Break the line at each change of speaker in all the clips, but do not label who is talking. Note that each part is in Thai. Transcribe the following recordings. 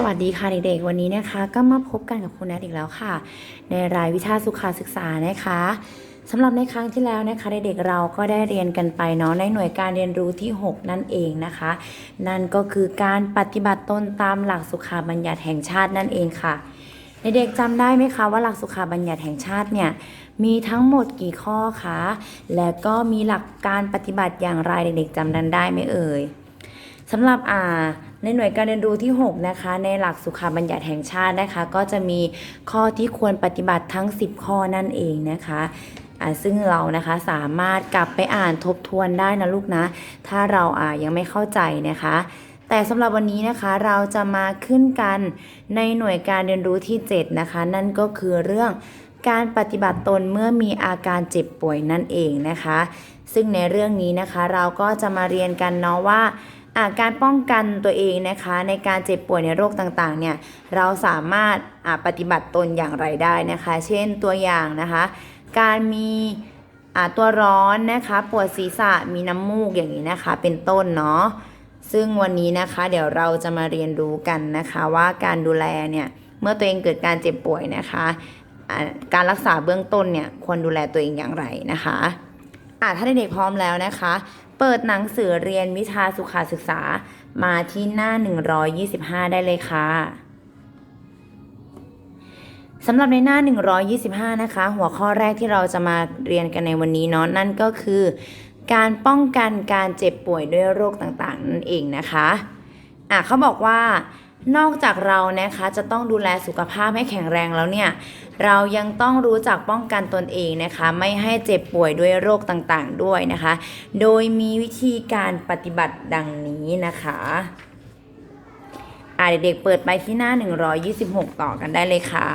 สวัสดีค่ะเด็กๆ วันนี้นะคะก็มาพบกันกับคุณแนทอีกแล้วค่ะ ในรายวิชาสุขาศึกษานะคะสำหรับในครั้งที่แล้วนะคะเด็กๆเราก็ได้เรียนกันไปเนาะในหน่วยการเรียนรู้ที่ 6 นั่นเองนะคะ นั่นก็คือการปฏิบัติตนตามหลักสุขาบัญญัติแห่งชาตินั่นเองค่ะ เด็กๆจำได้ไหมคะว่าหลักสุขาบัญญัติแห่งชาติเนี่ยมีทั้งหมดกี่ข้อคะและก็มีหลักการปฏิบัติอย่างไรเด็กๆจำนั้นได้ไหมเอ่ยสำหรับอ่า ในหน่วยการเรียนรู้ที่ 6 นะคะ ในหลักสุขาบัญญัติแห่งชาตินะคะ ก็จะมีข้อที่ควรปฏิบัติทั้ง 10 ข้อนั่นเองนะคะอ่าซึ่งเรานะคะสามารถกลับไปอ่านทบทวนได้นะลูกนะ ถ้าเราอ่ายังไม่เข้าใจนะคะ แต่สำหรับวันนี้นะคะเราจะมาขึ้นกันในหน่วยการเรียนรู้ที่ 7 นะคะ นั่นก็คือเรื่องการปฏิบัติตนเมื่อมีอาการเจ็บป่วยนั่นเองนะคะ ซึ่งในเรื่องนี้นะคะเราก็จะมาเรียนกันเนาะว่า การป้องกันตัวเองนะคะในการเจ็บป่วยในโรคต่างๆเนี่ยเราสามารถปฏิบัติตนอย่างไรได้นะคะ เช่นตัวอย่างนะคะ การมีตัวร้อนนะคะปวดศีรษะมีน้ำมูกอย่างนี้นะคะเป็นต้นเนาะซึ่งวันนี้นะคะเดี๋ยวเราจะมาเรียนรู้กันนะคะว่าการดูแลเนี่ยเมื่อตัวเองเกิดการเจ็บป่วยนะคะการรักษาเบื้องต้นเนี่ยควรดูแลตัวเองอย่างไรนะคะอ่าถ้าเด็กๆพร้อมแล้วนะคะ เปิดหนังสือเรียนวิชาสุขาศึกษามาที่หน้า 125 ได้เลยค่ะสำหรับในหน้า 125 นะคะ หัวข้อแรกที่เราจะมาเรียนกันในวันนี้เนาะนั่นก็คือ การป้องกันการเจ็บป่วยด้วยโรคต่างๆ นั่นเองนะคะอะเขาบอกว่านอกจากเรานะคะจะต้องดูแลสุขภาพให้แข็งแรงแล้วเนี่ย เรายังต้องรู้จักป้องกันตนเองนะคะ ไม่ให้เจ็บป่วยด้วยโรคต่างๆด้วยนะคะ โดยมีวิธีการปฏิบัติดังนี้นะคะอ่าเด็กๆเปิดไปที่หน้า 126 ต่อกันได้เลยค่ะ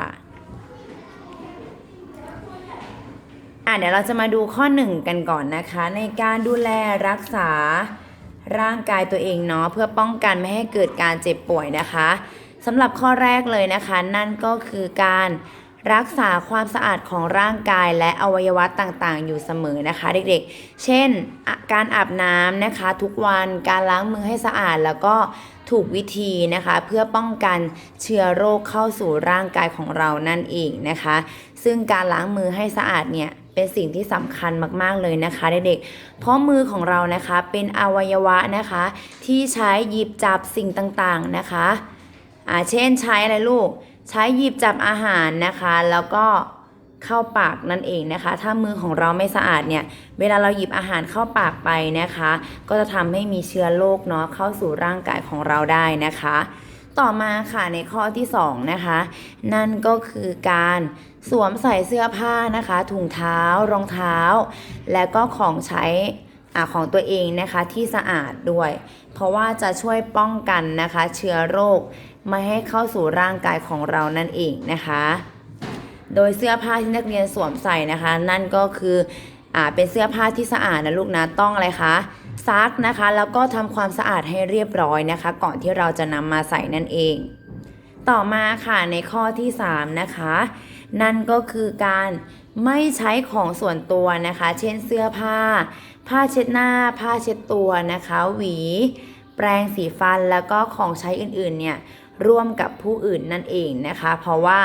อ่าเดี๋ยวเราจะมาดูข้อ 1 กันก่อนนะคะ ในการดูแลรักษาร่างกายตัวเองเนาะเพื่อป้องกันไม่ให้เกิดการเจ็บป่วยนะคะสำหรับข้อแรกเลยนะคะ นั่นก็คือการ รักษาความสะอาดของร่างกายและอวัยวะต่างๆ อยู่เสมอนะคะ เด็กๆ เช่น การอาบน้ำนะคะ ทุกวันการล้างมือให้สะอาดแล้วก็ถูกวิธีนะคะ เพื่อป้องกันเชื้อโรคเข้าสู่ร่างกายของเรานั่นเองนะคะ ซึ่งการล้างมือให้สะอาดเนี่ยเป็นสิ่งที่สำคัญมากๆเลยนะคะเด็กๆ เพราะมือของเรานะคะเป็นอวัยวะนะคะ ที่ใช้หยิบจับสิ่งต่างๆนะคะอ่าเช่นใช้อะไรลูก ใช้หยิบจับอาหารนะคะ แล้วก็เข้าปากนั่นเองนะคะ ถ้ามือของเราไม่สะอาดเนี่ย เวลาเราหยิบอาหารเข้าปากไปนะคะ ก็จะทำให้มีเชื้อโรคเนาะเข้าสู่ร่างกายของเราได้นะคะ ต่อมาค่ะในข้อที่2นะคะ นั่นก็คือการสวมใส่เสื้อผ้านะคะ ถุงเท้ารองเท้า และก็ของใช้อาของตัวเองนะคะที่สะอาดด้วย เพราะว่าจะช่วยป้องกันนะคะ เชื้อโรค ไม่ให้เข้าสู่ร่างกายของเรานั่นเองนะคะ โดยเสื้อผ้าที่นักเรียนสวมใส่นะคะ นั่นก็คืออ่าเป็นเสื้อผ้าที่สะอาดนะลูกนะต้องอะไรคะซักนะคะ แล้วก็ทำความสะอาดให้เรียบร้อยนะคะ ก่อนที่เราจะนำมาใส่นั่นเอง ต่อมาค่ะในข้อที่ 3 นะคะ นั่นก็คือการไม่ใช้ของส่วนตัวนะคะ เช่นเสื้อผ้า ผ้าเช็ดหน้า ผ้าเช็ดตัวนะคะ หวี แปรงสีฟันแล้วก็ของใช้อื่นๆเนี่ย ร่วมกับผู้อื่นนั่นเองนะคะ เพราะว่า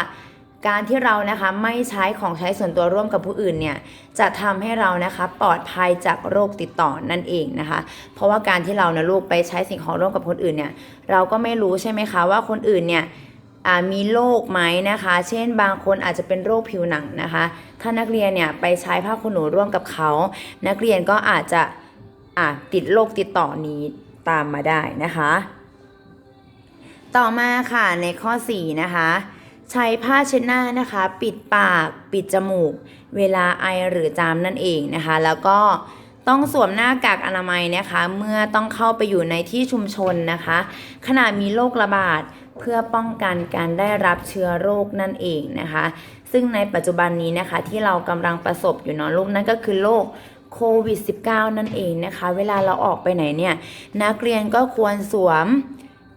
การที่เรานะคะไม่ใช้ของใช้ส่วนตัวร่วมกับผู้อื่นเนี่ยจะทำให้เรานะคะปลอดภัยจากโรคติดต่อนั่นเองนะคะ เพราะว่าการที่เรานะลูกไปใช้สิ่งของร่วมกับคนอื่นเนี่ยเราก็ไม่รู้ใช่ไหมคะว่าคนอื่นเนี่ยมีโรคไหมนะคะ เช่นบางคนอาจจะเป็นโรคผิวหนังนะคะ ถ้านักเรียนเนี่ยไปใช้ผ้าขนหนูร่วมกับเขา นักเรียนก็อาจจะติดโรคติดต่อนี้ตามมาได้นะคะ ต่อมาค่ะในข้อ 4 นะคะ ใช้ผ้าเช็ดหน้านะคะ ปิดปากปิดจมูก เวลาไอหรือจามนั่นเองนะคะ แล้วก็ต้องสวมหน้ากากอนามัยนะคะ เมื่อต้องเข้าไปอยู่ในที่ชุมชนนะคะ ขณะมีโรคระบาดเพื่อป้องกันการได้รับเชื้อโรคนั่นเองนะคะ ซึ่งในปัจจุบันนี้นะคะที่เรากำลังประสบอยู่เนาะลูกนั่นก็คือโรคโควิด -19 นั่นเองนะคะ เวลาเราออกไปไหนเนี่ยนักเรียนก็ควรสวม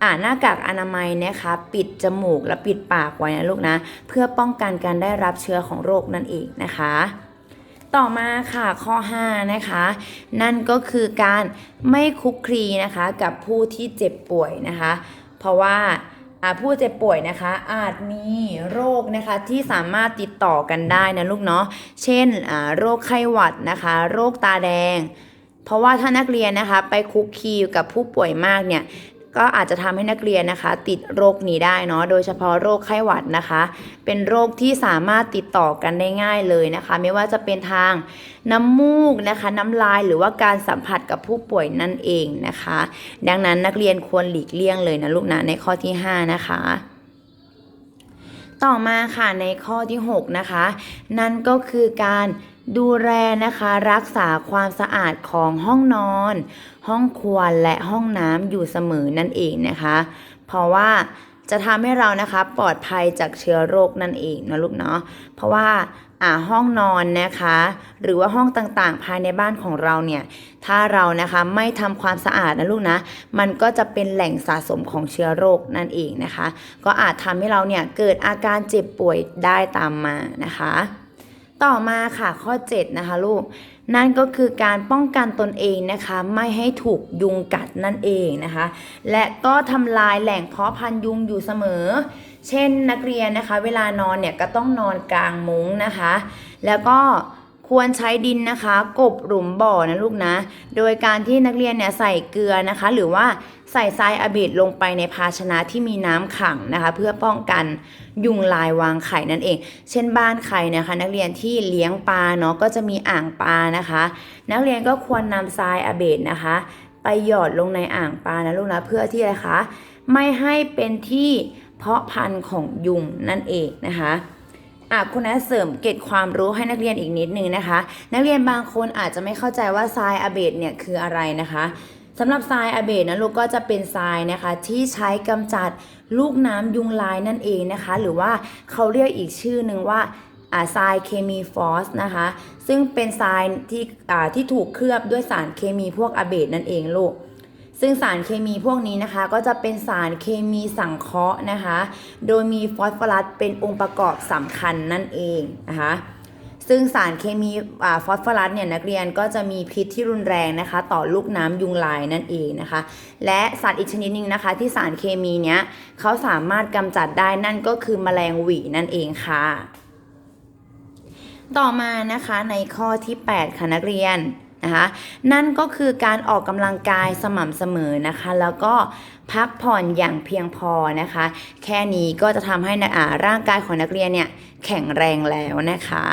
อ่าหน้ากากอนามัยนะคะ ปิดจมูกและปิดปากไว้นะลูกนะ เพื่อป้องกันการได้รับเชื้อของโรคนั่นเองนะคะต่อมาค่ะข้อ 5 นะคะ นั่นก็คือการไม่คุกคลีนะคะกับผู้ที่เจ็บป่วยนะคะ เพราะว่าผู้เจ็บป่วยนะคะอาจมีโรคนะคะที่สามารถติดต่อกันได้นะลูกเนาะเช่นโรคไข้หวัดนะคะ โรคตาแดง เพราะว่าถ้านักเรียนนะคะไปคุกคีกับผู้ป่วยมากเนี่ย ก็อาจจะทำให้นักเรียนนะคะ ติดโรคนี้ได้เนาะโดยเฉพาะโรคไข้หวัดนะคะ เป็นโรคที่สามารถติดต่อกันได้ง่ายเลยนะคะ ไม่ว่าจะเป็นทางน้ำมูกนะคะ น้ำลายหรือว่าการสัมผัสกับผู้ป่วยนั่นเองนะคะ ดังนั้นนักเรียนควรหลีกเลี่ยงเลยนะลูกนะในข้อที่ 5 นะคะต่อมาค่ะในข้อที่ 6 นะคะ นั่นก็คือการ ดูแลนะคะรักษาความสะอาดของห้องนอน ห้องครัวและห้องน้ำอยู่เสมอนั่นเองนะคะ เพราะว่าจะทำให้เรานะคะปลอดภัยจากเชื้อโรคนั่นเองนะลูกเนาะเพราะว่าอ่าห้องนอนนะคะ หรือว่าห้องต่างๆ ภายในบ้านของเราเนี่ย ถ้าเรานะคะไม่ทำความสะอาดนะลูกนะ มันก็จะเป็นแหล่งสะสมของเชื้อโรคนั่นเองนะคะ ก็อาจทำให้เราเนี่ยเกิดอาการเจ็บป่วยได้ตามมานะคะ ต่อมาค่ะข้อ 7 นะคะลูก นั่นก็คือการป้องกันตนเองนะคะ ไม่ให้ถูกยุงกัดนั่นเองนะคะ และก็ทำลายแหล่งเพาะพันยุงอยู่เสมอ เช่นนักเรียนนะคะ เวลานอนเนี่ยก็ต้องนอนกลางมุ้งนะคะ แล้วก็ ควรใช้ดินนะคะ กบหลุมบ่อนะลูกนะ โดยการที่นักเรียนเนี่ยใส่เกลือนะคะ หรือว่าใส่ทรายอะบิดลงไปในภาชนะที่มีน้ำขังนะคะ เพื่อป้องกันยุงลายวางไข่นั่นเอง เช่นบ้านใครนะคะ นักเรียนที่เลี้ยงปลาเนาะก็จะมีอ่างปลานะคะ นักเรียนก็ควรนำทรายอะเบดนะคะ ไปหยอดลงในอ่างปลานะลูกนะเพื่อที่อะไรคะไม่ให้เป็นที่เพาะพันธุ์ของยุงนั่นเองนะคะ คุณนัทเสริมเก็ดความรู้ให้นักเรียนอีกนิดนึงนะคะ นักเรียนบางคนอาจจะไม่เข้าใจว่าทรายอะเบดเนี่ยคืออะไรนะคะสำหรับทรายอะเบดนะลูกก็จะเป็นทรายนะคะ ที่ใช้กำจัดลูกน้ำยุงลายนั่นเองนะคะ หรือว่าเขาเรียกอีกชื่อหนึ่งว่าอ่าทรายเคมีฟอสนะคะ ซึ่งเป็นทรายที่อ่าที่ถูกเคลือบด้วยสารเคมีพวกอะเบดนั่นเองลูก ซึ่งสารเคมีพวกนี้นะคะ ก็จะเป็นสารเคมีสังเคราะห์นะคะ โดยมีฟอสฟอรัสเป็นองค์ประกอบสำคัญนั่นเองนะคะซึ่งสารเคมีฟอสฟอรัสเนี่ยนักเรียนก็จะมีพิษที่รุนแรงนะคะ ต่อลูกน้ำยุงลายนั่นเองนะคะ และสัตว์อีกชนิดหนึ่งนะคะ ที่สารเคมีเนี้ยเขาสามารถกำจัดได้นั่นก็คือแมลงหวีนั่นเองค่ะ ต่อมานะคะในข้อที่ 8 ค่ะนักเรียน นะคะนั่นก็คือการออกกำลังกายสม่ำเสมอนะคะ แล้วก็พักผ่อนอย่างเพียงพอนะคะ แค่นี้ก็จะทำให้นะร่างกายของนักเรียนเนี่ยแข็งแรงแล้วนะคะ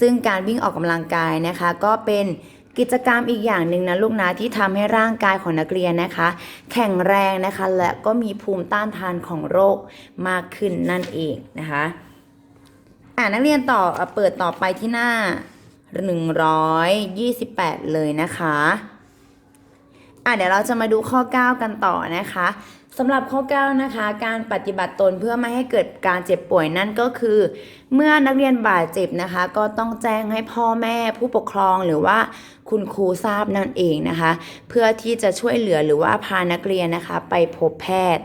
ซึ่งการวิ่งออกกำลังกายนะคะก็เป็นกิจกรรมอีกอย่างหนึ่งนะลูกนะที่ทำให้ร่างกายของนักเรียนนะคะ แข็งแรงนะคะ และก็มีภูมิต้านทานของโรคมากขึ้นนั่นเองนะคะ อ่านักเรียนต่อเปิดต่อไปที่หน้า 128 เลยนะคะอะเดี๋ยวเราจะมาดูข้อ 9 กันต่อนะคะสำหรับข้อ 9 นะคะ การปฏิบัติตนเพื่อไม่ให้เกิดการเจ็บป่วยนั่นก็คือ เมื่อนักเรียนบาดเจ็บนะคะ ก็ต้องแจ้งให้พ่อแม่ผู้ปกครองหรือว่าคุณครูทราบนั่นเองนะคะ เพื่อที่จะช่วยเหลือหรือว่าพานักเรียนนะคะ ไปพบแพทย์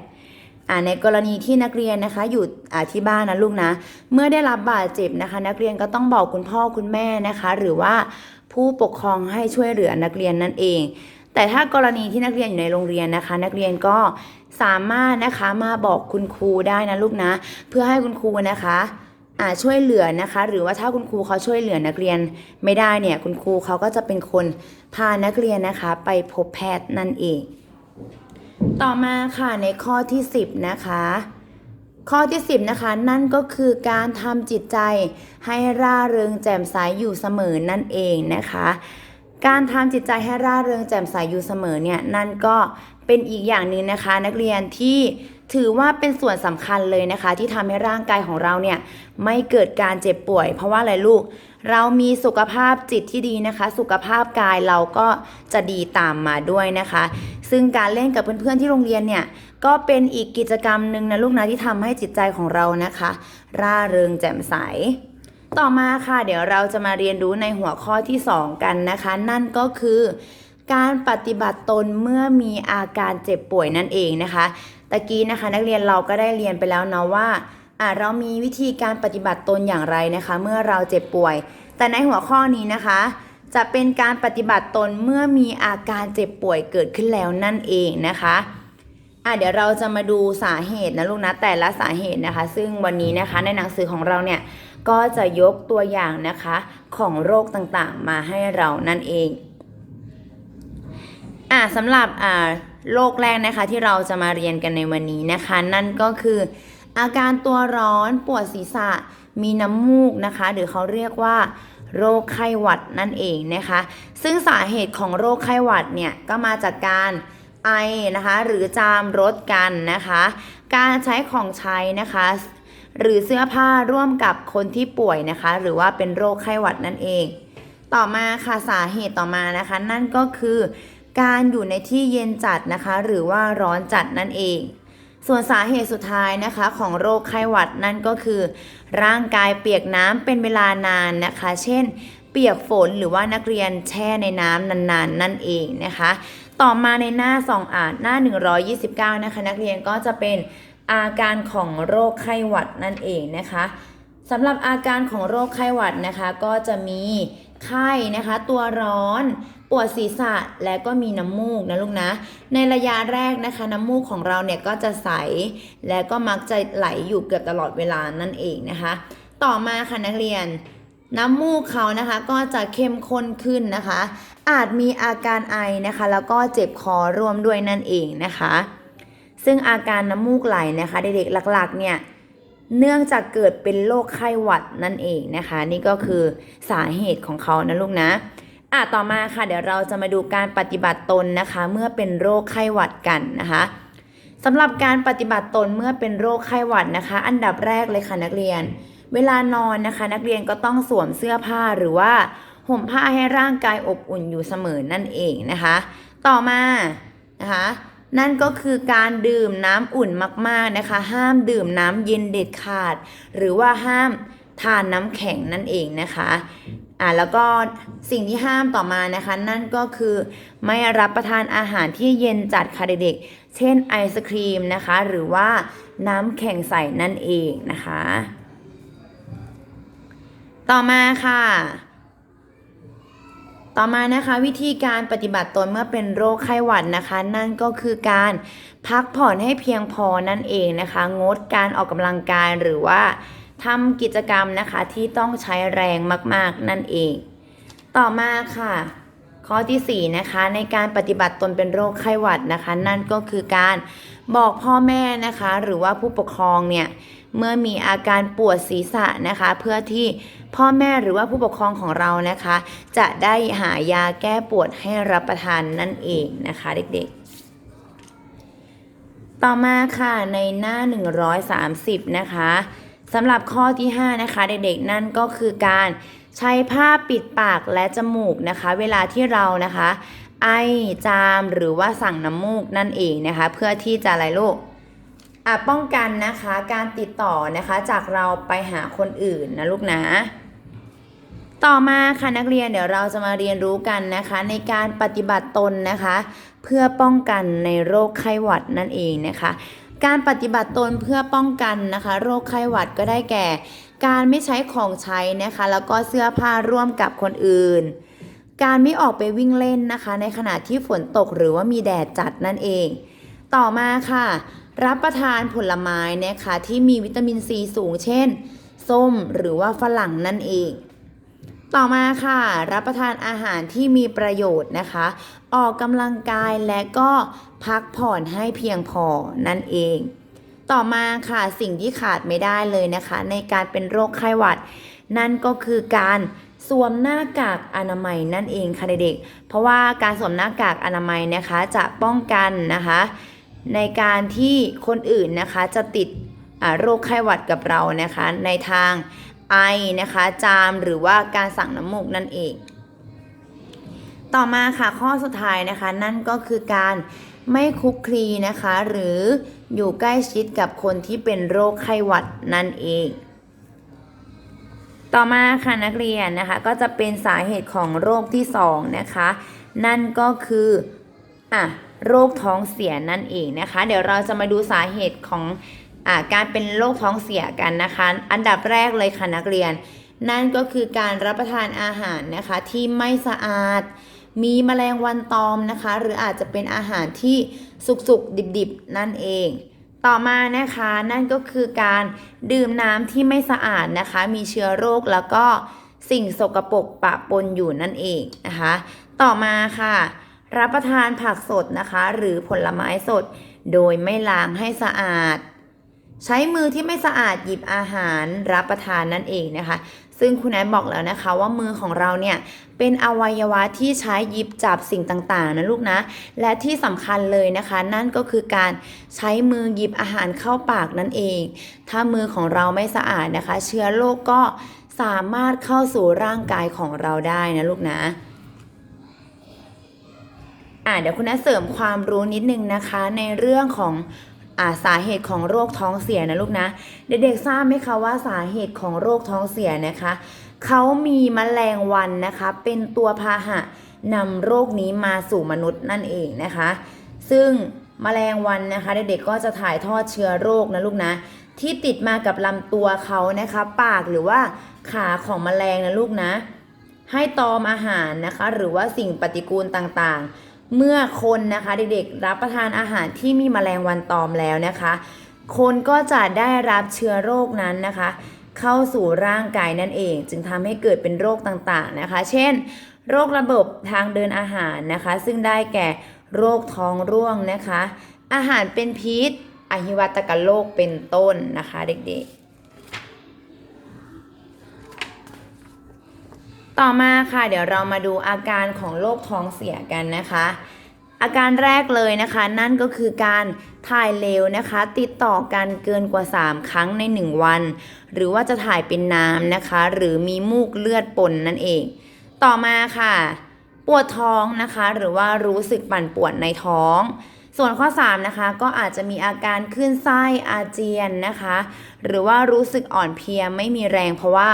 ในกรณีที่นักเรียนนะคะอยู่อที่บ้านนะลูกนะ เมื่อได้รับบาดเจ็บนะคะ นักเรียนก็ต้องบอกคุณพ่อคุณแม่นะคะ หรือว่าผู้ปกครองให้ช่วยเหลือนักเรียนนั่นเอง แต่ถ้ากรณีที่นักเรียนอยู่ในโรงเรียนนะคะ นักเรียนก็สามารถนะคะมาบอกคุณครูได้นะลูกนะ เพื่อให้คุณครูนะคะช่วยเหลือนะคะ หรือว่าถ้าคุณครูเขาช่วยเหลือนักเรียนไม่ได้เนี่ยคุณครูเขาก็จะเป็นคนพานักเรียนนะคะ ไปพบแพทย์นั่นเอง ต่อมาค่ะในข้อที่ 10 นะคะ ข้อที่ 10 นะคะ นั่นก็คือการทำจิตใจให้ร่าเริงแจ่มใสอยู่เสมอนั่นเองนะคะ การทำจิตใจให้ร่าเริงแจ่มใสอยู่เสมอเนี่ยนั่นก็เป็นอีกอย่างหนึ่งนะคะ นักเรียนที่ถือว่าเป็นส่วนสำคัญเลยนะคะ ที่ทำให้ร่างกายของเราเนี่ยไม่เกิดการเจ็บป่วย เพราะว่าอะไรลูก เรามีสุขภาพจิตที่ดีนะคะ สุขภาพกายเราก็จะดีตามมาด้วยนะคะ ซึ่งการเล่นกับเพื่อนๆที่โรงเรียนเนี่ยก็เป็นอีกกิจกรรมหนึ่งนะลูกนะที่ทำให้จิตใจของเรานะคะ ร่าเริงแจ่มใส ต่อมาค่ะ เดี๋ยวเราจะมาเรียนรู้ในหัวข้อที่ 2 กันนะคะ นั่นก็คือการปฏิบัติตนเมื่อมีอาการเจ็บป่วยนั่นเองนะคะ ตะกี้นะคะนักเรียนเราก็ได้เรียนไปแล้วเนาะว่า เรามีวิธีการปฏิบัติตนอย่างไรนะคะ เมื่อเราเจ็บป่วย แต่ในหัวข้อนี้นะคะ จะเป็นการปฏิบัติตนเมื่อมีอาการเจ็บป่วยเกิดขึ้นแล้วนั่นเองนะคะอะเดี๋ยวเราจะมาดูสาเหตุนะลูกนะแต่ละสาเหตุนะคะ ซึ่งวันนี้นะคะในหนังสือของเราเนี่ยก็จะยกตัวอย่างนะคะของโรคต่างๆ มาให้เรานั่นเองอะสำหรับอ่าโรคแรกนะคะที่เราจะมาเรียนกันในวันนี้นะคะ นั่นก็คือ อาการตัวร้อนปวดศีรษะมีน้ำมูกนะคะ หรือเขาเรียกว่า โรคไข้หวัดนั่นเองนะคะ ซึ่งสาเหตุของโรคไข้หวัดเนี่ยก็มาจากการไอนะคะหรือจามรดกันนะคะ การใช้ของใช้นะคะ หรือเสื้อผ้าร่วมกับคนที่ป่วยนะคะ หรือว่าเป็นโรคไข้หวัดนั่นเอง ต่อมาค่ะสาเหตุต่อมานะคะ นั่นก็คือ การอยู่ในที่เย็นจัดนะคะ หรือว่าร้อนจัดนั่นเอง ส่วนสาเหตุสุดท้ายนะคะของโรคไข้หวัดนั่นก็คือ ร่างกายเปียกน้ำเป็นเวลานานนะคะ เช่น เปียกฝนหรือว่านักเรียนแช่ในน้ำนานๆนั่นเองนะคะ ต่อมาในหน้าสองอ่านหน้า 129 นะคะ นักเรียนก็จะเป็นอาการของโรคไข้หวัดนั่นเองนะคะสำหรับอาการของโรคไข้หวัดนะคะ ก็จะมีไข้นะคะ ตัวร้อน ปวดศีรษะและก็มีน้ำมูกนะลูกนะ ในระยะแรกนะคะ น้ำมูกของเราเนี่ยก็จะใส และก็มักจะไหลอยู่เกือบตลอดเวลานั่นเองนะคะ ต่อมาค่ะนักเรียนน้ำมูกเขานะคะก็จะเข้มข้นขึ้นนะคะ อาจมีอาการไอนะคะ แล้วก็เจ็บคอร่วมด้วยนั่นเองนะคะ ซึ่งอาการน้ำมูกไหลนะคะ เด็กๆหลักๆเนี่ยเนื่องจากเกิดเป็นโรคไข้หวัดนั่นเองนะคะ นี่ก็คือสาเหตุของเขานะลูกนะ อะต่อมาค่ะ เดี๋ยวเราจะมาดูการปฏิบัติตนนะคะ เมื่อเป็นโรคไข้หวัดกันนะคะสำหรับการปฏิบัติตนเมื่อเป็นโรคไข้หวัดนะคะ อันดับแรกเลยค่ะนักเรียน เวลานอนนะคะ นักเรียนก็ต้องสวมเสื้อผ้าหรือว่าห่มผ้าให้ร่างกายอบอุ่นอยู่เสมอนั่นเองนะคะ ต่อมานะคะนั่นก็คือการดื่มน้ำอุ่นมากๆนะคะ ห้ามดื่มน้ำเย็นเด็ดขาด หรือว่าห้ามทานน้ำแข็งนั่นเองนะคะ อ่าแล้วก็สิ่งที่ห้ามต่อมานะคะ นั่นก็คือไม่รับประทานอาหารที่เย็นจัดค่ะเด็กๆเช่นไอศครีมนะคะ หรือว่าน้ำแข็งใสนั่นเองนะคะ ต่อมาค่ะต่อมานะคะวิธีการปฏิบัติตนเมื่อเป็นโรคไข้หวัดนะคะ นั่นก็คือการพักผ่อนให้เพียงพอนั่นเองนะคะ งดการออกกำลังกายหรือว่า ทำกิจกรรมนะคะที่ต้องใช้แรงมากๆนั่นเอง ต่อมาค่ะ ข้อที่4นะคะในการปฏิบัติตนเป็นโรคไข้หวัดนะคะ นั่นก็คือการบอกพ่อแม่นะคะ หรือว่าผู้ปกครองเนี่ยเมื่อมีอาการปวดศีรษะนะคะ เพื่อที่พ่อแม่หรือว่าผู้ปกครองของเรานะคะ จะได้หายาแก้ปวดให้รับประทานนั่นเองนะคะเด็กๆ ต่อมาค่ะในหน้า 130 นะคะ สำหรับข้อที่ 5 นะคะ เด็กๆ นั่นก็คือการใช้ผ้าปิดปากและจมูกนะคะ เวลาที่เรานะคะ ไอจามหรือว่าสั่งน้ำมูกนั่นเองนะคะ เพื่อที่จะอะไรลูกอะป้องกันนะคะการติดต่อนะคะจากเราไปหาคนอื่นนะลูกนะต่อมาค่ะนักเรียนเดี๋ยวเราจะมาเรียนรู้กันนะคะ ในการปฏิบัติตนนะคะ เพื่อป้องกันในโรคไข้หวัดนั่นเองนะคะ การปฏิบัติตนเพื่อป้องกันนะคะ โรคไข้หวัดก็ได้แก่ การไม่ใช้ของใช้นะคะ แล้วก็เสื้อผ้าร่วมกับคนอื่น การไม่ออกไปวิ่งเล่นนะคะ ในขณะที่ฝนตกหรือว่ามีแดดจัดนั่นเอง ต่อมาค่ะ รับประทานผลไม้นะคะที่มีวิตามินซีสูงเช่น ส้มหรือว่าฝรั่งนั่นเอง ต่อมาค่ะ รับประทานอาหารที่มีประโยชน์นะคะ ออกกำลังกายและก็พักผ่อนให้เพียงพอนั่นเอง ต่อมาค่ะสิ่งที่ขาดไม่ได้เลยนะคะ ในการเป็นโรคไข้หวัด นั่นก็คือการสวมหน้ากากอนามัยนั่นเองค่ะเด็กๆเพราะว่าการสวมหน้ากากอนามัยนะคะจะป้องกันนะคะ ในการที่คนอื่นนะคะจะติดโรคไข้หวัดกับเรานะคะ ในทาง ไอนะคะ จามหรือว่าการสั่งน้ำมูกนั่นเอง ต่อมาค่ะข้อสุดท้ายนะคะ นั่นก็คือการไม่คุกคลีนะคะ หรืออยู่ใกล้ชิดกับคนที่เป็นโรคไข้หวัดนั่นเอง ต่อมาค่ะนักเรียนนะคะ ก็จะเป็นสาเหตุของโรคที่สองนะคะ นั่นก็คืออะโรคท้องเสียนั่นเองนะคะ เดี๋ยวเราจะมาดูสาเหตุของ การเป็นโรคท้องเสียกันนะคะ อันดับแรกเลยค่ะนักเรียน นั่นก็คือการรับประทานอาหารนะคะที่ไม่สะอาด มีแมลงวันตอมนะคะ หรืออาจจะเป็นอาหารที่สุกๆดิบๆ นั่นเอง ต่อมานะคะนั่นก็คือการดื่มน้ำที่ไม่สะอาดนะคะ มีเชื้อโรคแล้วก็สิ่งสกปรกปะปนอยู่นั่นเองนะคะ ต่อมาค่ะ รับประทานผักสดนะคะ หรือผลไม้สด โดยไม่ล้างให้สะอาด ใช้มือที่ไม่สะอาดหยิบอาหารรับประทานนั่นเองนะคะ ซึ่งคุณแอนบอกแล้วนะคะว่ามือของเราเนี่ยเป็นอวัยวะที่ใช้หยิบจับสิ่งต่างๆนะลูกนะ และที่สำคัญเลยนะคะ นั่นก็คือการใช้มือหยิบอาหารเข้าปากนั่นเอง ถ้ามือของเราไม่สะอาดนะคะ เชื้อโรคก็สามารถเข้าสู่ร่างกายของเราได้นะลูกนะอ่าเดี๋ยวคุณแอนเสริมความรู้นิดนึงนะคะในเรื่องของ อาสาเหตุของโรคท้องเสียนะลูกนะ เด็กๆทราบไหมคะว่าสาเหตุของโรคท้องเสียนะคะเขามีแมลงวันนะคะ เป็นตัวพาหะนำโรคนี้มาสู่มนุษย์นั่นเองนะคะ ซึ่งแมลงวันนะคะเด็กๆก็จะถ่ายทอดเชื้อโรคนะลูกนะ ที่ติดมากับลำตัวเขานะคะ ปากหรือว่าขาของแมลงนะลูกนะ ให้ตอมอาหารนะคะ หรือว่าสิ่งปฏิกูลต่างๆ เมื่อคนนะคะเด็กๆรับประทานอาหารที่มีแมลงวันตอมแล้วนะคะ คนก็จะได้รับเชื้อโรคนั้นนะคะ เข้าสู่ร่างกายนั่นเอง จึงทำให้เกิดเป็นโรคต่างๆนะคะ เช่น โรคระบบทางเดินอาหารนะคะ ซึ่งได้แก่โรคท้องร่วงนะคะ อาหารเป็นพิษอหิวัตกโรคเป็นต้นนะคะ เด็กๆ ต่อมาค่ะเดี๋ยวเรามาดูอาการของโรคท้องเสียกันนะคะ อาการแรกเลยนะคะ นั่นก็คือการถ่ายเลวนะคะ ติดต่อกันเกินกว่า 3 ครั้งใน 1 วัน หรือว่าจะถ่ายเป็นน้ำนะคะ หรือมีมูกเลือดปนนั่นเอง ต่อมาค่ะ ปวดท้องนะคะ หรือว่ารู้สึกปั่นปวนในท้อง ส่วนข้อ 3 นะคะ ก็อาจจะมีอาการขึ้นไส้อาเจียนนะคะ หรือว่ารู้สึกอ่อนเพลียไม่มีแรงเพราะว่า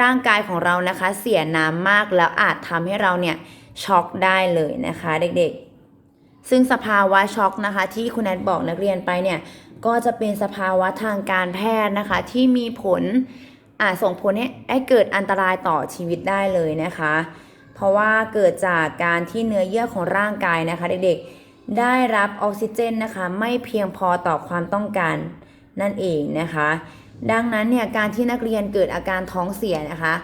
ร่างกายของเรานะคะ เสียน้ำมากแล้วอาจทำให้เราเนี่ยช็อกได้เลยนะคะเด็กๆ ซึ่งสภาวะช็อกนะคะ ที่คุณแอดบอกนักเรียนไปเนี่ยก็จะเป็นสภาวะทางการแพทย์นะคะ ที่มีผลอาจส่งผลให้เกิดอันตรายต่อชีวิตได้เลยนะคะ เพราะว่าเกิดจากการที่เนื้อเยื่อของร่างกายนะคะเด็กๆ ได้รับออกซิเจนนะคะไม่เพียงพอต่อความต้องการนั่นเองนะคะ ดังนั้นเนี่ยการที่นักเรียนเกิดอาการท้องเสียนะคะ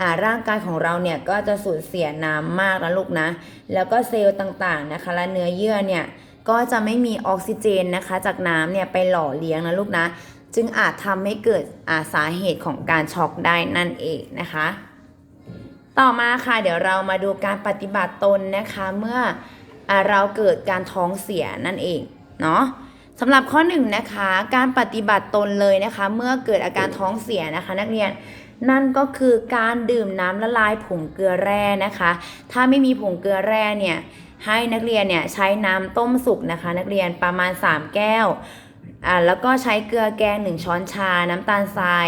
อ่าร่างกายของเราเนี่ยก็จะสูญเสียน้ำมากนะลูกนะ แล้วก็เซลล์ต่างๆนะคะ และเนื้อเยื่อเนี่ยก็จะไม่มีออกซิเจนนะคะ จากน้ำเนี่ยไปหล่อเลี้ยงนะลูกนะ จึงอาจทำให้เกิดอาสาเหตุของการช็อกได้นั่นเองนะคะ ต่อมาค่ะเดี๋ยวเรามาดูการปฏิบัติตนนะคะเมื่อ เราเกิดการท้องเสียนั่นเองเนาะสำหรับข้อหนึ่งนะคะการปฏิบัติตนเลยนะคะ เมื่อเกิดอาการท้องเสียนะคะ นักเรียนนั่นก็คือการดื่มน้ำละลายผงเกลือแร่นะคะ ถ้าไม่มีผงเกลือแร่เนี่ยให้นักเรียนเนี่ยใช้น้ำต้มสุกนะคะ นักเรียนประมาณ 3 แก้วอ่าแล้วก็ใช้เกลือแกง 1 ช้อนชา น้ำตาลทราย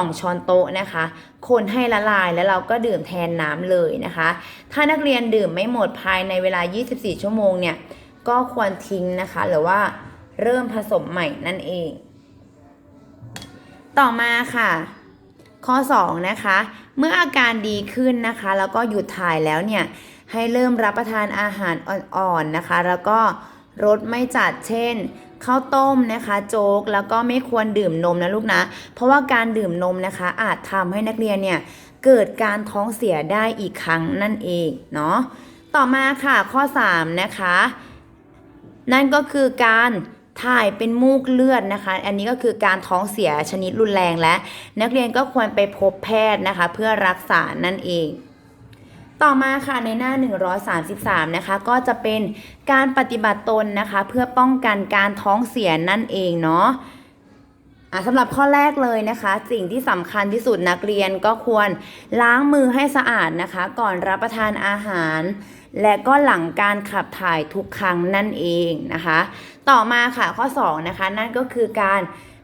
2 ช้อนโต๊ะนะคะ คนให้ละลายแล้วเราก็ดื่มแทนน้ำเลยนะคะ ถ้านักเรียนดื่มไม่หมดภายในเวลา 24 ชั่วโมงเนี่ย ก็ควรทิ้งนะคะ หรือว่าเริ่มผสมใหม่นั่นเอง ต่อมาค่ะ ข้อ 2 นะคะ เมื่ออาการดีขึ้นนะคะ แล้วก็หยุดถ่ายแล้วเนี่ย ให้เริ่มรับประทานอาหารอ่อนๆนะคะ แล้วก็รสไม่จัดเช่น ข้าวต้มนะคะโจ๊กแล้วก็ไม่ควรดื่มนมนะลูกนะ เพราะว่าการดื่มนมนะคะ อาจทำให้นักเรียนเนี่ยเกิดการท้องเสียได้อีกครั้งนั่นเองเนาะต่อมาค่ะข้อ 3 นะคะ นั่นก็คือการถ่ายเป็นมูกเลือดนะคะ อันนี้ก็คือการท้องเสียชนิดรุนแรงและ นักเรียนก็ควรไปพบแพทย์นะคะ เพื่อรักษานั่นเอง ต่อมาค่ะในหน้า 133 นะคะ ก็จะเป็นการปฏิบัติตนนะคะ เพื่อป้องกันการท้องเสียนั่นเองเนาะะสำหรับข้อแรกเลยนะคะ สิ่งที่สำคัญที่สุดนักเรียนก็ควรล้างมือให้สะอาดนะคะ ก่อนรับประทานอาหาร และก็หลังการขับถ่ายทุกครั้งนั่นเองนะคะ ต่อมาค่ะข้อ 2 นะคะ นั่นก็คือการ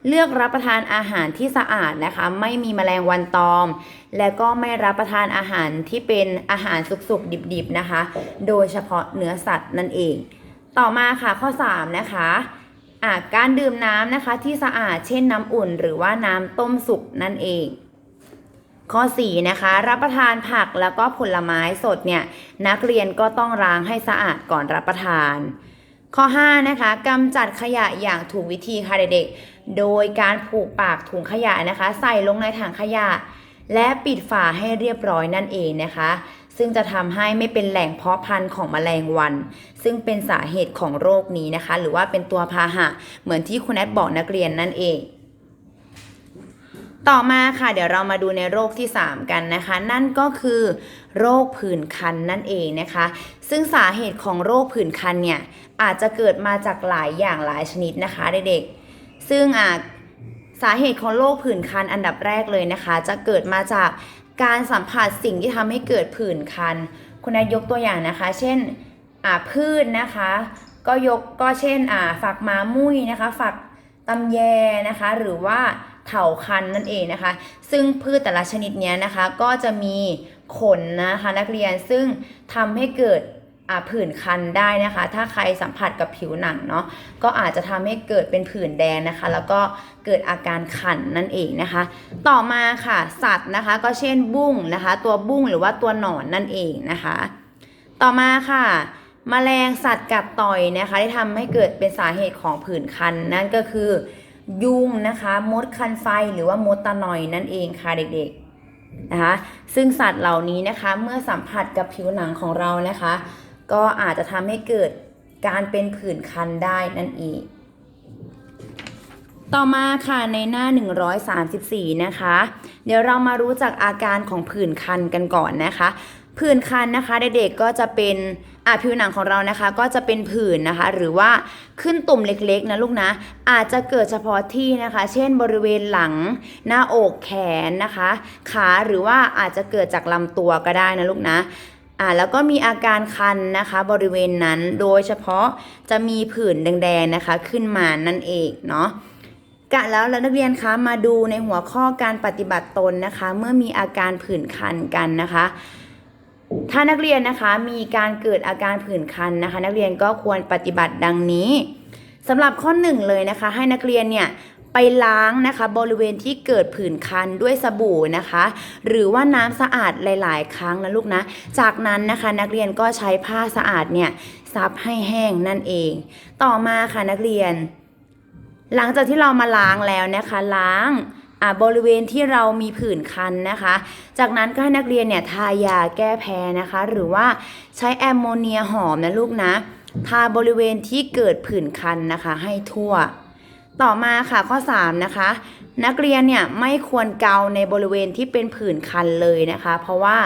เลือกรับประทานอาหารที่สะอาดนะคะ ไม่มีแมลงวันตอม และก็ไม่รับประทานอาหารที่เป็นอาหารสุกๆดิบๆนะคะ โดยเฉพาะเนื้อสัตว์นั่นเอง ต่อมาค่ะข้อ 3 นะคะะการดื่มน้ำนะคะที่สะอาดเช่นน้ำอุ่น หรือว่าน้ำต้มสุกนั่นเองข้อ4นะคะรับประทานผักแล้วก็ผลไม้สดเนี่ยนักเรียนก็ต้องล้างให้สะอาดก่อนรับประทาน ข้อ5นะคะกำจัดขยะอย่างถูกวิธีค่ะเด็กๆ โดยการผูกปากถุงขยะนะคะ ใส่ลงในถังขยะ และปิดฝาให้เรียบร้อยนั่นเองนะคะ ซึ่งจะทำให้ไม่เป็นแหล่งเพาะพันธุ์ของแมลงวัน ซึ่งเป็นสาเหตุของโรคนี้นะคะ หรือว่าเป็นตัวพาหะ เหมือนที่คุณแอดบอกนักเรียนนั่นเอง ต่อมาค่ะ เดี๋ยวเรามาดูในโรคที่ 3 กันนะคะ นั่นก็คือโรคผื่นคันนั่นเองนะคะ ซึ่งสาเหตุของโรคผื่นคันเนี่ยอาจจะเกิดมาจากหลายอย่างหลายชนิดนะคะเด็กๆ ซึ่งอาจสาเหตุของโรคผื่นคันอันดับแรกเลยนะคะ จะเกิดมาจากการสัมผัสสิ่งที่ทำให้เกิดผื่นคัน คุณนายยกตัวอย่างนะคะ เช่นอ่าพืชนะคะ ก็ยกก็เช่นอ่าฝักม้ามุ้ยนะคะฝักตำแยนะคะ หรือว่าเถาคันนั่นเองนะคะ ซึ่งพืชแต่ละชนิดเนี้ยนะคะ ก็จะมีขนนะคะนักเรียนซึ่งทำให้เกิด ผื่นคันได้นะคะ ถ้าใครสัมผัสกับผิวหนังเนาะก็อาจจะทำให้เกิดเป็นผื่นแดงนะคะ แล้วก็เกิดอาการคันนั่นเองนะคะ ต่อมาค่ะสัตว์นะคะ ก็เช่นบุ้งนะคะ ตัวบุ้งหรือว่าตัวหนอนนั่นเองนะคะ ต่อมาค่ะแมลงสัตว์กัดต่อยนะคะที่ทำให้เกิดเป็นสาเหตุของผื่นคันนั่นก็คือยุงนะคะมดคันไฟหรือว่ามดตะนอยนั่นเองค่ะเด็กๆนะคะ ซึ่งสัตว์เหล่านี้นะคะเมื่อสัมผัสกับผิวหนังของเรานะคะ ก็อาจจะทำให้เกิดการเป็นผื่นคันได้นั่นเองต่อมาค่ะในหน้า 134 นะคะ เดี๋ยวเรามารู้จักอาการของผื่นคันกันก่อนนะคะ ผื่นคันนะคะเด็กๆก็จะเป็นอ่าผิวหนังของเรานะคะ ก็จะเป็นผื่นนะคะ หรือว่าขึ้นตุ่มเล็กๆนะลูกนะ อาจจะเกิดเฉพาะที่นะคะ เช่นบริเวณหลัง หน้าอกแขนนะคะ ขาหรือว่าอาจจะเกิดจากลำตัวก็ได้นะลูกนะ อ่าแล้วก็มีอาการคันนะคะบริเวณนั้นโดยเฉพาะจะมีผื่นแดงๆนะคะขึ้นมานั่นเองเนาะกะแล้วแล้วนักเรียนคะมาดูในหัวข้อการปฏิบัติตนนะคะ เมื่อมีอาการผื่นคันกันนะคะ ถ้านักเรียนนะคะมีการเกิดอาการผื่นคันนะคะ นักเรียนก็ควรปฏิบัติดังนี้สำหรับข้อหนึ่งเลยนะคะ ให้นักเรียนเนี่ย ไปล้างนะคะ บริเวณที่เกิดผื่นคันด้วยสบู่นะคะ หรือว่าน้ำสะอาดหลาย ๆ ครั้งนะลูกนะ จากนั้นนะคะนักเรียนก็ใช้ผ้าสะอาดเนี่ยซับให้แห้งนั่นเอง ต่อมาค่ะนักเรียน หลังจากที่เรามาล้างแล้วนะคะล้างบริเวณที่เรามีผื่นคันนะคะ จากนั้นก็ให้นักเรียนเนี่ยทายาแก้แพ้นะคะ หรือว่าใช้แอมโมเนียหอมนะลูกนะ ทาบริเวณที่เกิดผื่นคันนะคะให้ทั่ว ต่อมาค่ะข้อ 3 นะคะ นักเรียนเนี่ยไม่ควรเกาในบริเวณที่เป็นผื่นคันเลยนะคะ เพราะว่า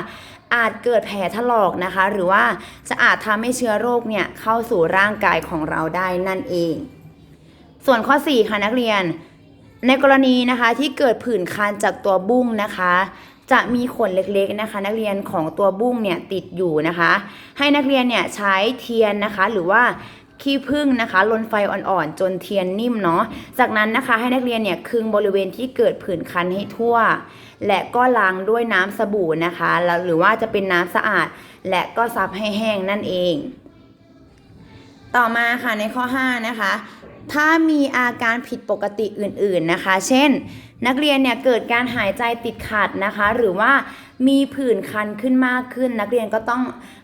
อาจเกิดแผลถลอกนะคะ หรือว่าจะอาจทำให้เชื้อโรคเนี่ยเข้าสู่ร่างกายของเราได้นั่นเอง ส่วนข้อ 4 ค่ะนักเรียน ในกรณีนะคะที่เกิดผื่นคันจากตัวบุ้งนะคะ จะมีขนเล็กๆนะคะ นักเรียนของตัวบุ้งเนี่ยติดอยู่นะคะ ให้นักเรียนเนี่ยใช้เทียนนะคะ หรือว่า ขี้ผึ้งนะคะลนไฟอ่อนๆ จนเทียนนิ่มเนาะ จากนั้นนะคะให้นักเรียนเนี่ยคึงบริเวณที่เกิดผื่นคันให้ทั่ว และก็ล้างด้วยน้ำสบู่นะคะแล้วหรือว่าจะเป็นน้ำสะอาด และก็ซับให้แห้งนั่นเอง ต่อมาค่ะในข้อ 5 นะคะ ถ้ามีอาการผิดปกติอื่นๆนะคะ เช่น นักเรียนเนี่ยเกิดการหายใจติดขัดนะคะ หรือว่ามีผื่นคันขึ้นมากขึ้น นักเรียนก็ต้อง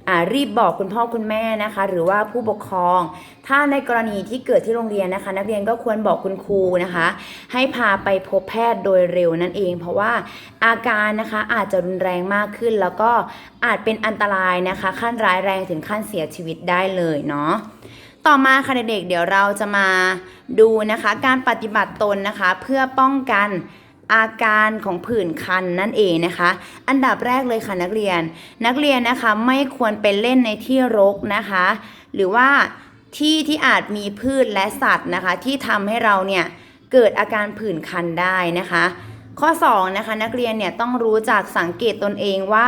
อรีบบอกคุณพ่อคุณแม่นะคะ หรือว่าผู้ปกครอง ถ้าในกรณีที่เกิดที่โรงเรียนนะคะ นักเรียนก็ควรบอกคุณครูนะคะ ให้พาไปพบแพทย์โดยเร็วนั่นเอง เพราะว่าอาการนะคะอาจจะรุนแรงมากขึ้น แล้วก็อาจเป็นอันตรายนะคะ ขั้นร้ายแรงถึงขั้นเสียชีวิตได้เลยเนาะ ต่อมาค่ะเด็กๆเดี๋ยวเราจะมาดูนะคะการปฏิบัติตนนะคะเพื่อป้องกันอาการของผื่นคันนั่นเองนะคะ อันดับแรกเลยค่ะนักเรียน นักเรียนนะคะไม่ควรไปเล่นในที่รกนะคะ หรือว่าที่ที่อาจมีพืชและสัตว์นะคะ ที่ทำให้เราเนี่ยเกิดอาการผื่นคันได้นะคะ ข้อ2นะคะนักเรียนเนี่ยต้องรู้จักสังเกตตนเองว่า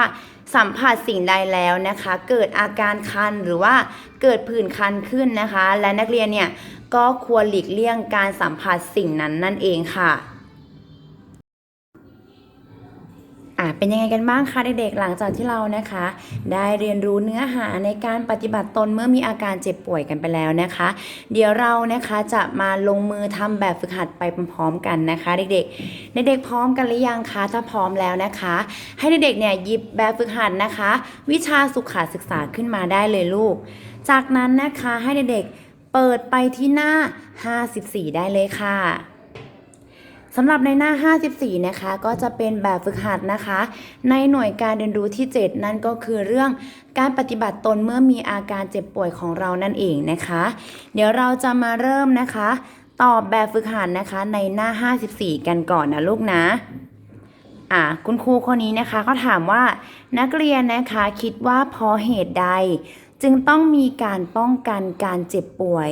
สัมผัสสิ่งใดแล้วนะคะ เกิดอาการคันหรือว่าเกิดผื่นคันขึ้นนะคะ และนักเรียนเนี่ยก็ควรหลีกเลี่ยงการสัมผัสสิ่งนั้นนั่นเองค่ะ อะเป็นยังไงกันบ้างคะเด็กๆหลังจากที่เรานะคะ ได้เรียนรู้เนื้อหาในการปฏิบัติตนเมื่อมีอาการเจ็บป่วยกันไปแล้วนะคะ เดี๋ยวเรานะคะจะมาลงมือทำแบบฝึกหัดไปพร้อมๆกันนะคะ เด็กๆเด็กๆพร้อมกันหรือยังคะถ้าพร้อมแล้วนะคะ ให้เด็กๆเนี่ยหยิบแบบฝึกหัดนะคะ วิชาสุขศึกษาขึ้นมาได้เลยลูก จากนั้นนะคะให้เด็กๆเปิดไปที่หน้า 54 ได้เลยค่ะ สำหรับในหน้า 54 นะคะ ก็จะเป็นแบบฝึกหัดนะคะ ในหน่วยการเรียนรู้ที่ 7 นั่นก็คือเรื่องการปฏิบัติตนเมื่อมีอาการเจ็บป่วยของเรานั่นเองนะคะ เดี๋ยวเราจะมาเริ่มนะคะ ตอบแบบฝึกหัดนะคะในหน้า 54 กันก่อนนะลูกนะอะคุณครูคนนี้นะคะก็ถามว่านักเรียนนะคะคิดว่าเพราะเหตุใด จึงต้องมีการป้องกันการเจ็บป่วย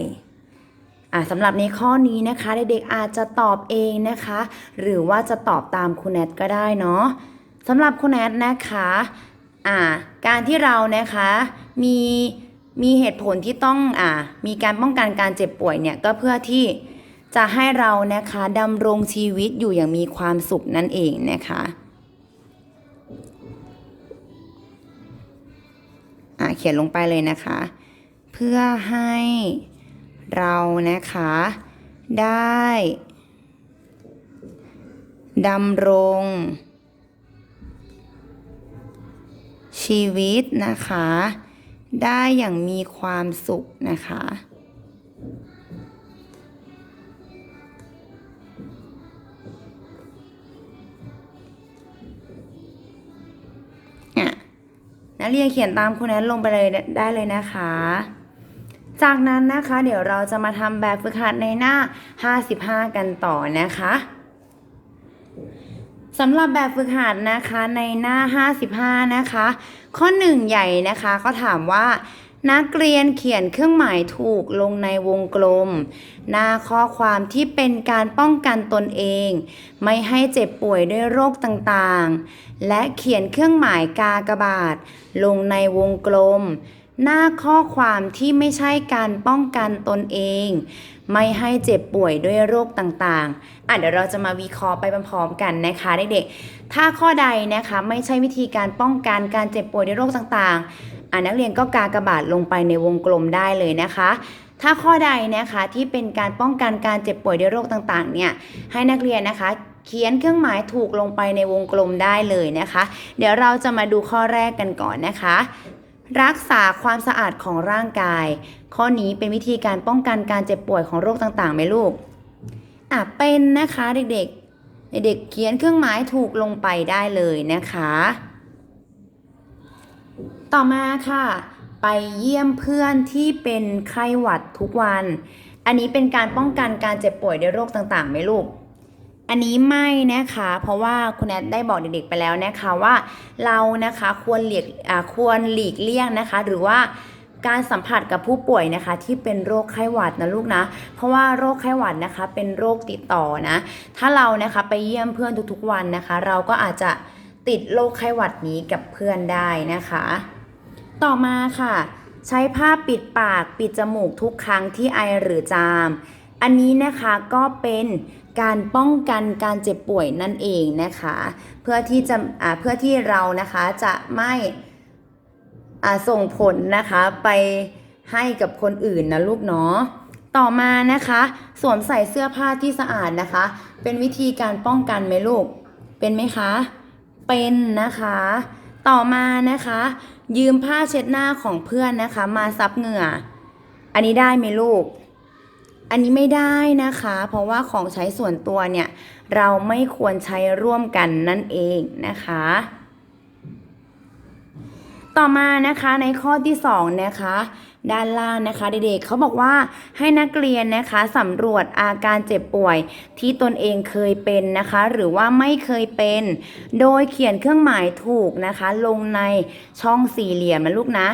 อะสำหรับในข้อนี้นะคะเด็กๆอาจจะตอบเองนะคะ หรือว่าจะตอบตามคุณแนทก็ได้เนาะสำหรับคุณแนทนะคะอะการที่เรานะคะมีมีเหตุผลที่ต้องอะมีการป้องกันการเจ็บป่วยเนี่ยก็เพื่อที่จะให้เรานะคะดำรงชีวิตอยู่อย่างมีความสุขนั่นเองนะคะอะเขียนลงไปเลยนะคะ เพื่อให้ เรานะคะ ได้ดำรง ชีวิตนะคะ ได้อย่างมีความสุขนะคะอะนักเรียนเขียนตามคุณแอนลงไปเลยได้เลยนะคะ จากนั้นนะคะ เดี๋ยวเราจะมาทำแบบฝึกหัดในหน้า 55 กันต่อนะคะสำหรับแบบฝึกหัดนะคะในหน้า 55 นะคะ ข้อ 1 ใหญ่นะคะก็ถามว่า นักเรียนเขียนเครื่องหมายถูกลงในวงกลม หน้าข้อความที่เป็นการป้องกันตนเอง ไม่ให้เจ็บป่วยด้วยโรคต่างๆ และเขียนเครื่องหมายกากบาท ลงในวงกลม หน้าข้อความที่ไม่ใช่การป้องกันตนเอง ไม่ให้เจ็บป่วยด้วยโรคต่างๆ อะเดี๋ยวเราจะมาวิเคราะห์ไปพร้อมๆกันนะคะเด็กๆ ถ้าข้อใดนะคะไม่ใช่วิธีการป้องกันการเจ็บป่วยด้วยโรคต่างๆ อะนักเรียนก็กากระบาทลงไปในวงกลมได้เลยนะคะถ้าข้อใดนะคะที่เป็นการป้องกันการเจ็บป่วยด้วยโรคต่างๆเนี่ยให้นักเรียนนะคะเขียนเครื่องหมายถูกลงไปในวงกลมได้เลยนะคะ เดี๋ยวเราจะมาดูข้อแรกกันก่อนนะคะ รักษาความสะอาดของร่างกาย ข้อนี้เป็นวิธีการป้องกันการเจ็บป่วยของโรคต่างๆไหมลูกอะเป็นนะคะเด็กๆ เด็กๆเขียนเครื่องหมายถูกลงไปได้เลยนะคะ ต่อมาค่ะ ไปเยี่ยมเพื่อนที่เป็นไข้หวัดทุกวัน อันนี้เป็นการป้องกันการเจ็บป่วยด้วยโรคต่างๆไหมลูก อันนี้ไม่นะคะ เพราะว่าคุณแอดได้บอกเด็กๆไปแล้วนะคะว่าเรานะคะควรหลีกควรหลีกเลี่ยงนะคะ หรือว่าการสัมผัสกับผู้ป่วยนะคะที่เป็นโรคไข้หวัดนะลูกนะ เพราะว่าโรคไข้หวัดนะคะ เป็นโรคติดต่อนะ ถ้าเรานะคะไปเยี่ยมเพื่อนทุกๆวันนะคะ เราก็อาจจะติดโรคไข้หวัดนี้กับเพื่อนได้นะคะ ต่อมาค่ะ ใช้ผ้าปิดปากปิดจมูกทุกครั้งที่ไอหรือจาม อันนี้นะคะก็เป็น การป้องกันการเจ็บป่วยนั่นเองนะคะ เพื่อที่จะอ่าเพื่อที่เรานะคะจะไม่ส่งผลนะคะไปให้กับคนอื่นนะลูกเนาะต่อมานะคะ สวมใส่เสื้อผ้าที่สะอาดนะคะ เป็นวิธีการป้องกันไหมลูก เป็นไหมคะ เป็นนะคะ ต่อมานะคะ ยืมผ้าเช็ดหน้าของเพื่อนนะคะ มาซับเหงื่อ อันนี้ได้ไหมลูก อันนี้ไม่ได้นะคะ เพราะว่าของใช้ส่วนตัวเนี่ย เราไม่ควรใช้ร่วมกันนั่นเองนะคะ ต่อมานะคะในข้อที่2นะคะด้านล่างนะคะเด็กๆเขาบอกว่าให้นักเรียนนะคะสำรวจอาการเจ็บป่วยที่ตนเองเคยเป็นนะคะ หรือว่าไม่เคยเป็น โดยเขียนเครื่องหมายถูกนะคะ ลงในช่องสี่เหลี่ยมนะลูกนะ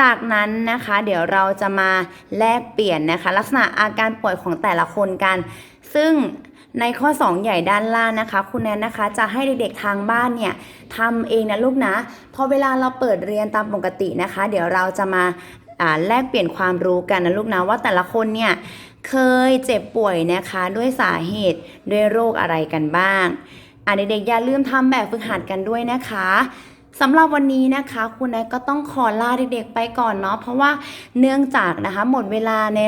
จากนั้นนะคะเดี๋ยวเราจะมาแลกเปลี่ยนนะคะ ลักษณะอาการป่วยของแต่ละคนกัน ซึ่งในข้อ 2 ใหญ่ด้านล่างนะคะ คุณแนนนะคะจะให้เด็กๆทางบ้านเนี่ยทำเองนะลูกนะ พอเวลาเราเปิดเรียนตามปกตินะคะ เดี๋ยวเราจะมาแลกเปลี่ยนความรู้กันนะลูกนะว่าแต่ละคนเนี่ยเคยเจ็บป่วยนะคะด้วยสาเหตุด้วยโรคอะไรกันบ้างอะเด็กๆอย่าลืมทำแบบฝึกหัดกันด้วยนะคะ สำหรับวันนี้นะคะคุณนายก็ต้องขอลาเด็กๆไปก่อนเนาะเพราะว่าเนื่องจากนะคะหมดเวลาใน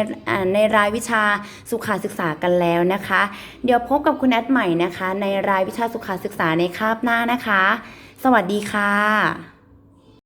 ในรายวิชาสุขาศึกษากันแล้วนะคะ เดี๋ยวพบกับคุณแอดใหม่นะคะ ในรายวิชาสุขาศึกษาในคาบหน้านะคะ สวัสดีค่ะ